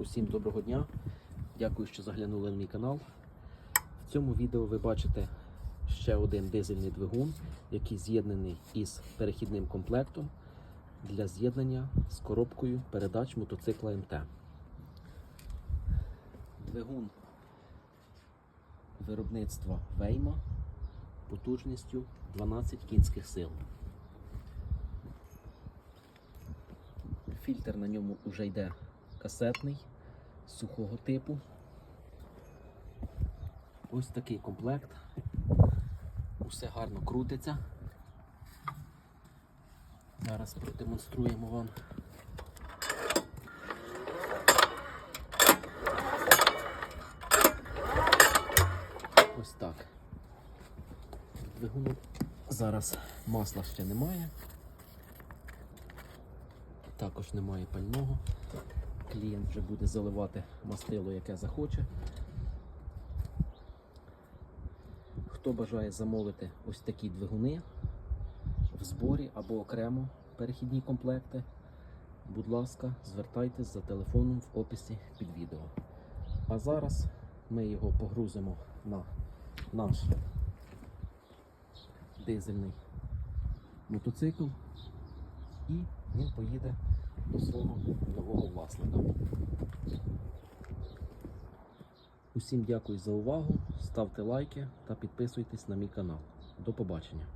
Усім доброго дня. Дякую, що заглянули на мій канал. В цьому відео ви бачите ще один дизельний двигун, який з'єднаний із перехідним комплектом для з'єднання з коробкою передач мотоцикла МТ. Двигун виробництва Вейма потужністю 12 кінських сил. Фільтр на ньому вже йде касетний, сухого типу. Ось такий комплект. Усе гарно крутиться. Зараз продемонструємо вам. Ось так. Двигуну зараз масла ще немає. Також немає пального. Клієнт вже буде заливати мастило, яке захоче. Хто бажає замовити ось такі двигуни в зборі або окремо перехідні комплекти, будь ласка, звертайтесь за телефоном в описі під відео. А зараз ми його погрузимо на наш дизельний мотоцикл і він поїде до свого нового власника. Усім дякую за увагу, ставте лайки та підписуйтесь на мій канал. До побачення.